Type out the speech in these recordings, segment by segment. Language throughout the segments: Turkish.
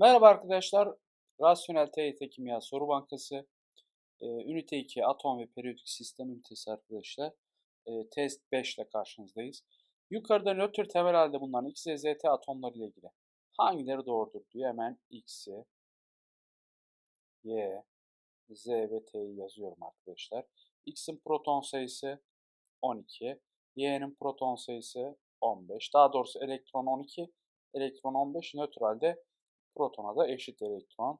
Merhaba arkadaşlar. Rasyonel TYT Kimya Soru Bankası. Ee, ünite 2 Atom ve Periyodik Sistem ünitesi arkadaşlar. Ee, test 5 ile karşınızdayız. Yukarıda nötr temel halde bulunan X ve ZT atomları ile ilgili hangileri doğrudur diyor. Hemen X'i, Y, Z ve T'yi yazıyorum arkadaşlar. X'in proton sayısı 12, Y'nin proton sayısı 15. Daha doğrusu elektron 12, elektron 15 nötralde protona da eşit elektron.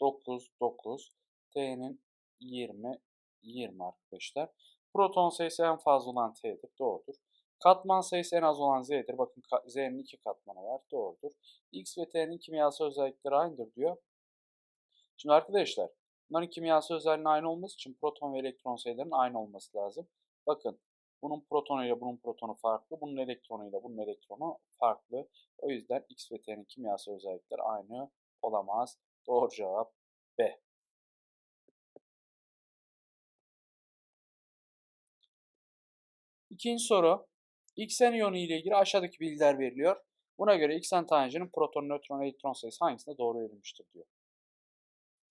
9, 9. T'nin 20, 20 arkadaşlar. Proton sayısı en fazla olan T'dir. Doğrudur. Katman sayısı en az olan Z'dir. Bakın Z'nin iki katmanı var. Doğrudur. X ve T'nin kimyasal özellikleri aynıdır diyor. Şimdi arkadaşlar bunların kimyasal özelliğinin aynı olması için proton ve elektron sayılarının aynı olması lazım. Bakın bunun protonu ile bunun protonu farklı. Bunun elektronu ile bunun elektronu farklı. O yüzden X ve T'nin kimyasal özellikleri aynı olamaz. Doğru cevap B. İkinci soru. Xn iyonu ile ilgili aşağıdaki bilgiler veriliyor. Buna göre Xn tanecinin proton, nötron, elektron sayısı hangisinde doğru verilmiştir diyor.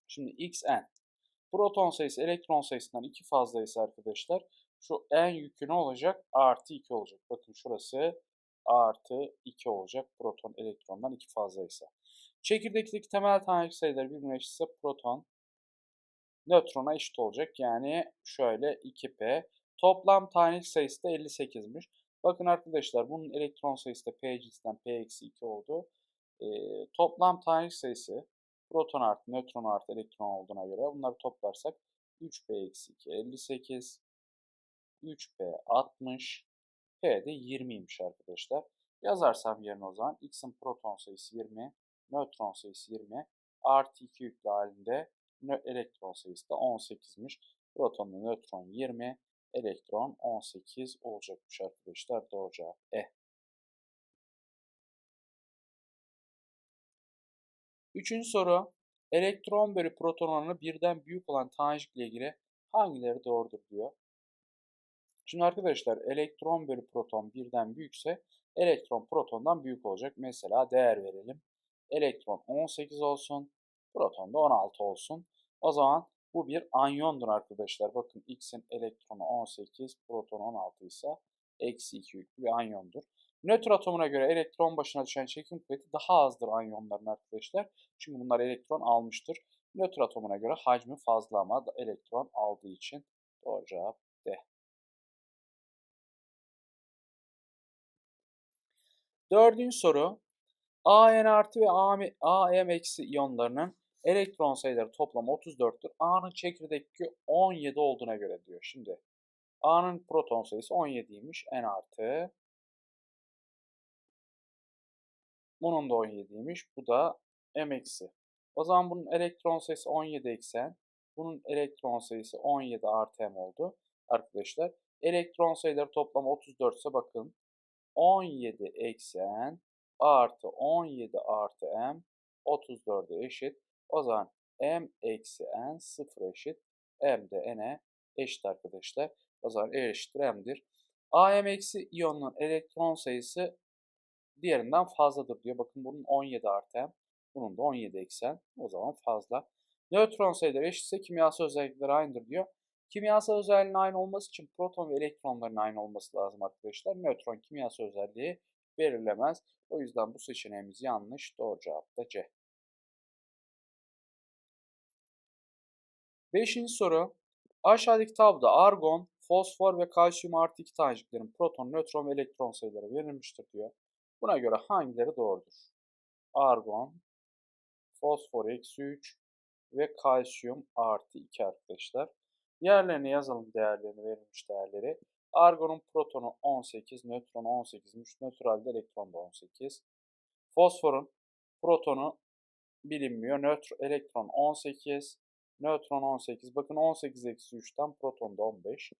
Şimdi Xn proton sayısı elektron sayısından iki fazlaysa arkadaşlar şu en yükü ne olacak? Artı 2 olacak. Bakın şurası artı 2 olacak. Proton elektrondan 2 fazlaysa. Çekirdekteki temel tanecik sayıları birbirine eşitse proton nötrona eşit olacak. Yani şöyle 2p. Toplam tanecik sayısı da 58'miş. Bakın arkadaşlar bunun elektron sayısı da p cinsinden p-2 oldu. E, toplam tanecik sayısı proton artı nötron artı elektron olduğuna göre bunları toplarsak 3p-2 58 3p 60 p de 20'ymiş arkadaşlar. Yazarsam yerine o zaman x'in proton sayısı 20, nötron sayısı 20, artı 2 yüklü halinde elektron sayısı da 18'miş. Proton ve nötron 20, elektron 18 olacakmış arkadaşlar. Doğru cevap E. Üçüncü soru. Elektron bölü proton oranı birden büyük olan tanecikle ilgili hangileri doğrudur diyor. Şimdi arkadaşlar elektron bölü proton birden büyükse elektron protondan büyük olacak. Mesela değer verelim. Elektron 18 olsun, proton da 16 olsun. O zaman bu bir anyondur arkadaşlar. Bakın X'in elektronu 18, proton 16 ise eksi 2 yüklü bir anyondur. Nötr atomuna göre elektron başına düşen çekim kuvveti daha azdır anyonların arkadaşlar. Çünkü bunlar elektron almıştır. Nötr atomuna göre hacmi fazla ama elektron aldığı için doğru cevap D. Dördüncü soru. AN artı ve AM eksi iyonlarının elektron sayıları toplam 34'tür. A'nın çekirdek yükü 17 olduğuna göre diyor. Şimdi A'nın proton sayısı 17'ymiş. N artı. Bunun da 17'ymiş. Bu da M eksi. O zaman bunun elektron sayısı 17 eksen. Bunun elektron sayısı 17 artı M oldu. Arkadaşlar elektron sayıları toplam 34 ise bakın 17 eksen artı 17 artı m 34'e eşit. O zaman m eksi n 0 eşit. m de n'e eşit arkadaşlar. O zaman e eşittir m'dir. AM eksi iyonun elektron sayısı diğerinden fazladır diyor. Bakın bunun 17 artı m. Bunun da 17 eksen. O zaman fazla. Nötron sayıları eşitse kimyasal özellikleri aynıdır diyor. Kimyasal özelliğinin aynı olması için proton ve elektronların aynı olması lazım arkadaşlar. Nötron kimyasal özelliği belirlemez. O yüzden bu seçeneğimiz yanlış. Doğru cevap da C. Beşinci soru. Aşağıdaki tabloda argon, fosfor ve kalsiyum artı iki taneciklerin proton, nötron ve elektron sayıları verilmiştir diyor. Buna göre hangileri doğrudur? Argon, fosfor eksi 3 ve kalsiyum artı 2 arkadaşlar. Yerlerine yazalım değerlerini, verilmiş değerleri. Argonun protonu 18, nötronu 18'miş. Nötralde elektron da 18. Fosforun protonu bilinmiyor. Nötr elektron 18, nötron 18. Bakın 18 eksi 3'ten proton da 15.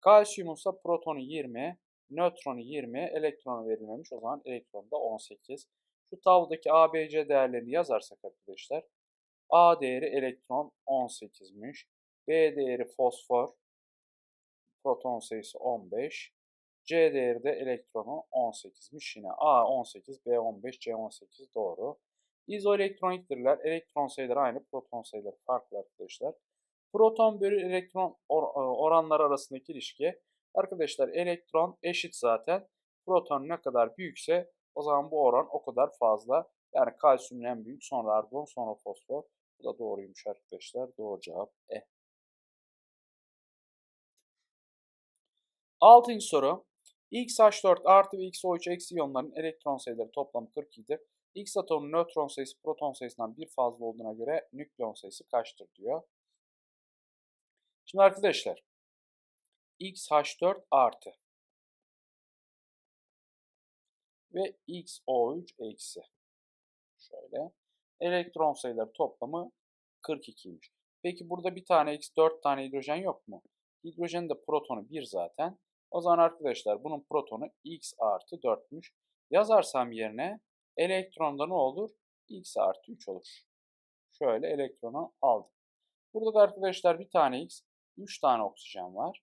Kalsiyumun ise protonu 20, nötronu 20, elektronu verilmemiş. O zaman elektron da 18. Şu tablodaki ABC değerlerini yazarsak arkadaşlar. A değeri elektron 18'miş. B değeri fosfor, proton sayısı 15. C değeri de elektronu 18'miş yine. A 18, B 15, C 18 doğru. İzoelektroniktirler. Elektron sayıları aynı, proton sayıları farklı arkadaşlar. Proton bölü elektron or e, oranları arasındaki ilişki. Arkadaşlar elektron eşit zaten. Proton ne kadar büyükse o zaman bu oran o kadar fazla. Yani kalsiyumun en büyük, sonra argon, sonra fosfor. Bu da doğruymuş arkadaşlar. Doğru cevap E. Altıncı soru. XH4 artı ve XO3 eksi iyonların elektron sayıları toplamı 42'dir. X atomunun nötron sayısı proton sayısından bir fazla olduğuna göre nükleon sayısı kaçtır diyor. Şimdi arkadaşlar XH4 artı ve XO3 eksi. Şöyle. Elektron sayıları toplamı 42'ymiş. Peki burada bir tane X 4 tane hidrojen yok mu? Hidrojenin de protonu 1 zaten. O zaman arkadaşlar bunun protonu X artı 4'müş. Yazarsam yerine elektronda ne olur? X artı 3 olur. Şöyle elektronu aldım. Burada da arkadaşlar bir tane X, 3 tane oksijen var.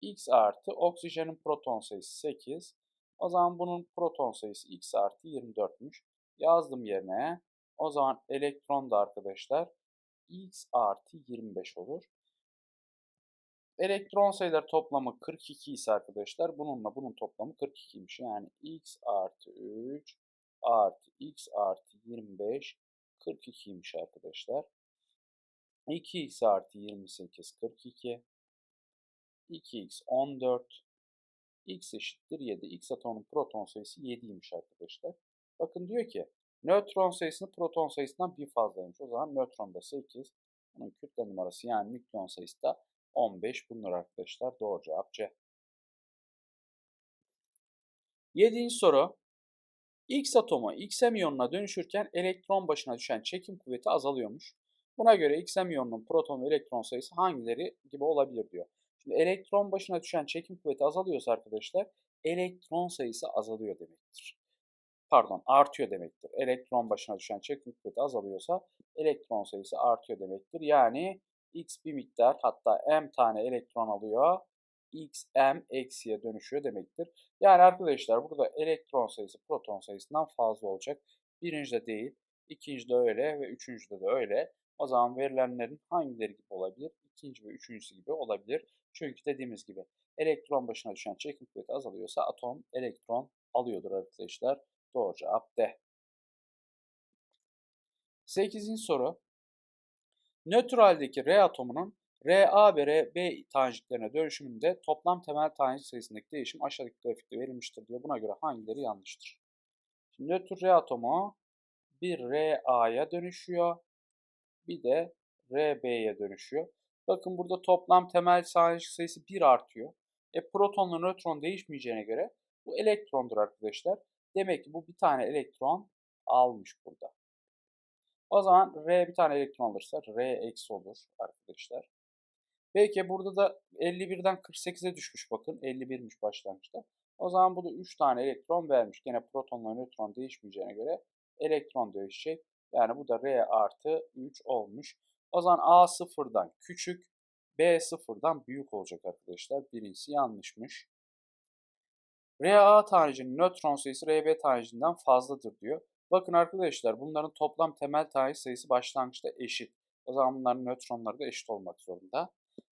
X artı oksijenin proton sayısı 8. O zaman bunun proton sayısı X artı 24'müş. Yazdım yerine. O zaman elektron da arkadaşlar X artı 25 olur. Elektron sayıları toplamı 42 ise arkadaşlar bununla bunun toplamı 42'ymiş. Yani x artı 3 artı x artı 25 42'ymiş arkadaşlar. 2x artı 28 42 2x 14 x eşittir 7. x atomunun proton sayısı 7'ymiş arkadaşlar. Bakın diyor ki nötron sayısını proton sayısından bir fazlaymış. O zaman nötron da 8. Bunun kütle numarası yani nükleon sayısı da 15 bunlar arkadaşlar. Doğru cevap C. Yedinci soru. X atomu XM iyonuna dönüşürken elektron başına düşen çekim kuvveti azalıyormuş. Buna göre XM iyonunun proton ve elektron sayısı hangileri gibi olabilir diyor. Şimdi elektron başına düşen çekim kuvveti azalıyorsa arkadaşlar elektron sayısı azalıyor demektir. Pardon artıyor demektir. Elektron başına düşen çekim kuvveti azalıyorsa elektron sayısı artıyor demektir. Yani x bir miktar hatta m tane elektron alıyor. x m eksiye dönüşüyor demektir. Yani arkadaşlar burada elektron sayısı proton sayısından fazla olacak. Birincide değil, ikincide öyle ve üçüncüde de öyle. O zaman verilenlerin hangileri gibi olabilir? İkinci ve üçüncüsü gibi olabilir. Çünkü dediğimiz gibi elektron başına düşen çekim kuvveti azalıyorsa atom elektron alıyordur arkadaşlar. Doğru cevap D. Sekizinci soru. Nötraldeki R atomunun Ra ve Rb taneciklerine dönüşümünde toplam temel tanecik sayısındaki değişim aşağıdaki grafikte verilmiştir diyor. Buna göre hangileri yanlıştır? Şimdi nötr R atomu bir Ra'ya dönüşüyor. Bir de Rb'ye dönüşüyor. Bakın burada toplam temel tanecik sayısı 1 artıyor. E protonla nötron değişmeyeceğine göre bu elektrondur arkadaşlar. Demek ki bu bir tane elektron almış burada. O zaman R bir tane elektron alırsa R eksi olur arkadaşlar. Peki burada da 51'den 48'e düşmüş bakın. 51'miş başlangıçta. O zaman bu da 3 tane elektron vermiş. Gene protonla nötron değişmeyeceğine göre elektron değişecek. Yani bu da R artı 3 olmuş. O zaman A sıfırdan küçük, B sıfırdan büyük olacak arkadaşlar. Birincisi yanlışmış. Ra tanecinin nötron sayısı Rb tanecinden fazladır diyor. Bakın arkadaşlar bunların toplam temel tanecik sayısı başlangıçta eşit. O zaman bunların nötronları da eşit olmak zorunda.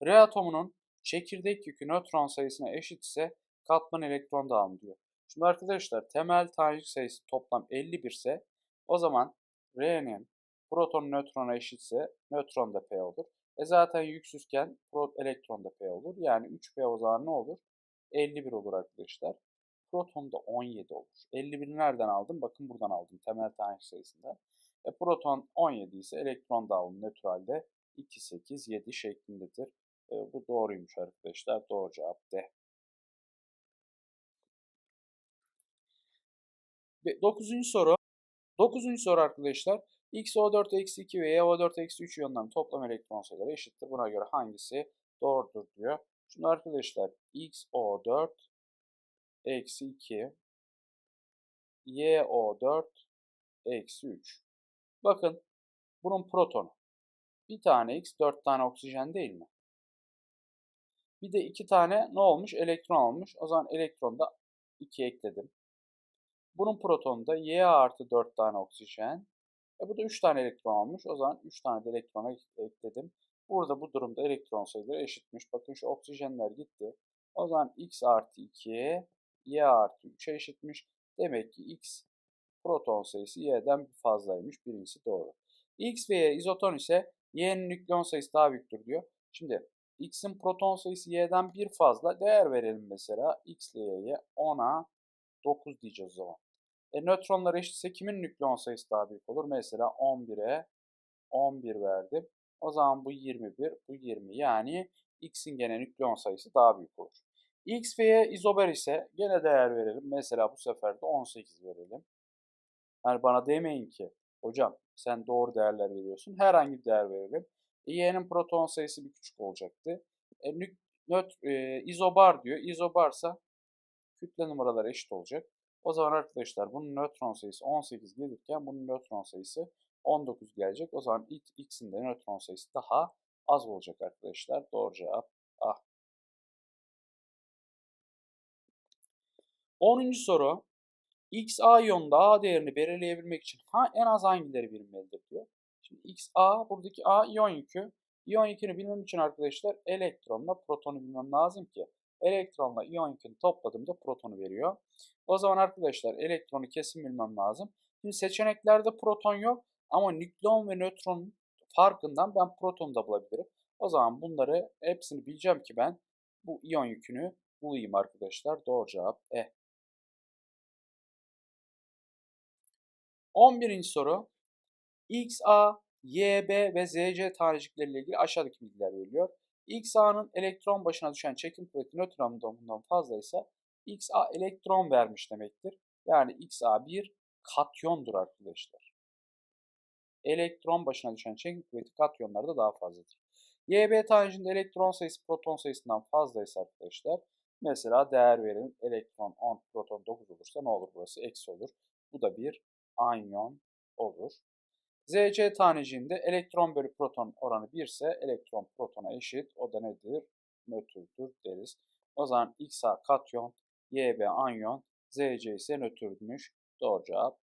R atomunun çekirdek yükü nötron sayısına eşit ise katman elektron dağılımı diyor. Şimdi arkadaşlar temel tanecik sayısı toplam 51 ise o zaman R'nin proton nötrona eşitse nötron da P olur. E zaten yüksüzken elektron da P olur. Yani 3P o zaman ne olur? 51 olur arkadaşlar. Proton da 17 olur. 51'i nereden aldım? Bakın buradan aldım. Temel tanecik sayısında. E, proton 17 ise elektron dağılımı nötralde 2, 8, 7 şeklindedir. E, bu doğruymuş arkadaşlar. Doğru cevap D. Ve 9. soru. 9. soru arkadaşlar. XO4 eksi 2 ve YO4 eksi 3 iyonların toplam elektron sayıları eşittir. Buna göre hangisi doğrudur diyor. Şimdi arkadaşlar XO4 eksi 2 YO4 eksi 3. Bakın bunun protonu. Bir tane X, 4 tane oksijen değil mi? Bir de iki tane ne olmuş? Elektron olmuş. O zaman elektron da 2 ekledim. Bunun protonunda Y artı 4 tane oksijen. E bu da 3 tane elektron almış. O zaman 3 tane de elektrona ekledim. Burada bu durumda elektron sayıları eşitmiş. Bakın şu oksijenler gitti. O zaman x artı 2 y artı 3'e eşitmiş. Demek ki x proton sayısı y'den fazlaymış. Birincisi doğru. x ve y izoton ise y'nin nükleon sayısı daha büyüktür diyor. Şimdi x'in proton sayısı y'den bir fazla. Değer verelim mesela. x ile y'ye 10'a 9 diyeceğiz o zaman. E, nötronlar eşitse kimin nükleon sayısı daha büyük olur? Mesela 11'e 11 verdim. O zaman bu 21, bu 20. Yani x'in gene nükleon sayısı daha büyük olur. X ve y izober ise gene değer verelim. Mesela bu sefer de 18 verelim. Yani bana demeyin ki hocam sen doğru değerler veriyorsun. Herhangi bir değer verelim. E, y'nin proton sayısı bir küçük olacaktı. E, nük, nöt, e, izobar diyor. İzobarsa kütle numaraları eşit olacak. O zaman arkadaşlar bunun nötron sayısı 18 gelirken bunun nötron sayısı 19 gelecek. O zaman x'in de nötron sayısı daha az olacak arkadaşlar. Doğru cevap A. 10. soru. X A iyonunda A değerini belirleyebilmek için ha, en az hangileri bilinmelidir diyor. Şimdi X A buradaki A iyon yükü. İyon yükünü bilmem için arkadaşlar elektronla protonu bilmem lazım ki. Elektronla iyon yükünü topladığımda protonu veriyor. O zaman arkadaşlar elektronu kesin bilmem lazım. Şimdi seçeneklerde proton yok ama nükleon ve nötron farkından ben protonu da bulabilirim. O zaman bunları hepsini bileceğim ki ben bu iyon yükünü bulayım arkadaşlar. Doğru cevap E. 11. soru. X, A, Y, B ve ZC tanecikleriyle ilgili aşağıdaki bilgiler veriliyor. X, A'nın elektron başına düşen çekim kuvveti nötronundan bundan fazlaysa X, A elektron vermiş demektir. Yani X, A bir katyondur arkadaşlar. Elektron başına düşen çekim kuvveti katyonlarda daha fazladır. YB tanecinde elektron sayısı proton sayısından fazlaysa arkadaşlar mesela değer verelim. Elektron 10, proton 9 olursa ne olur burası? Eksi olur. Bu da bir anyon olur. ZC taneciğinde elektron bölü proton oranı 1 ise elektron protona eşit. O da nedir? Nötrdür deriz. O zaman XA katyon, YB anyon, ZC ise nötrmüş. Doğru cevap